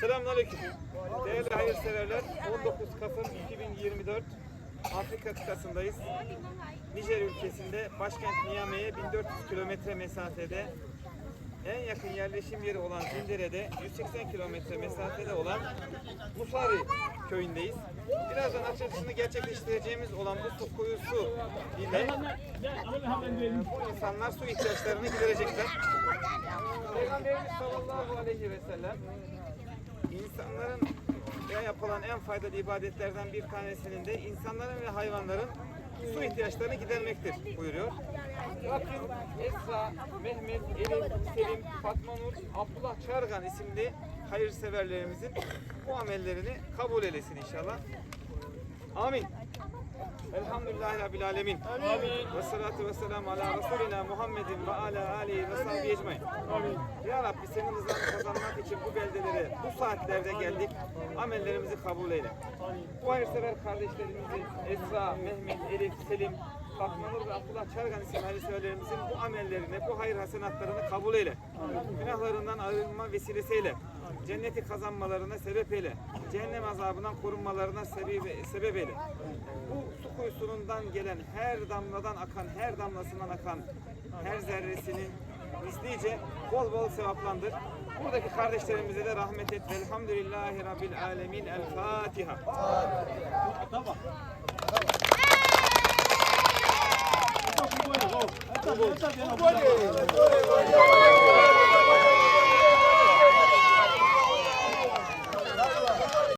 Selamünaleyküm. Değerli hayırseverler, 19 Kasım 2024 Afrika kıtasındayız. Nijer ülkesinde başkent Niamey'e 1400 kilometre mesafede en yakın yerleşim yeri olan Zindere'de 180 kilometre mesafede olan Musari köyündeyiz. Birazdan açılışını gerçekleştireceğimiz olan bu su kuyusu ile bu insanlar su ihtiyaçlarını giderecekler. Peygamberimiz sallallahu aleyhi ve sellem yapılan en faydalı ibadetlerden bir tanesinin de insanların ve hayvanların su ihtiyaçlarını gidermektir buyuruyor. Rabbim Esra, Mehmet, Elif, Selim, Fatma Nur, Abdullah Çargan isimli hayırseverlerimizin bu amellerini kabul eylesin inşallah. Amin. Elhamdülillahi Rabbil Alemin. Amin. Ve salatu ve selamu ala Resulina Muhammedin ve ala alihi ve sahbihi ecmain. Amin. Ya Rabbi senin rızanı kazanmak için bu beldelere bu saatlerde geldik. Amellerimizi kabul eyle. Bu hayırsever kardeşlerimizin Esra, Mehmet, Elif, Selim, Fatma Nur ve Abdullah Çargan isimli hayırseverlerimizin bu amellerini, bu hayır hasenatlarını kabul eyle. Günahlarından arınma vesilesiyle cenneti kazanmalarına sebep eyle. Cehennem azabından korunmalarına sebep, sebep eyle. Bu kuyusundan gelen her damladan akan, her damlasından akan her zerresini mislice bol bol sevaplandır. Buradaki kardeşlerimize de rahmet et. Velhamdülillahi Rabbil Alemin. El Fatiha. Tamam.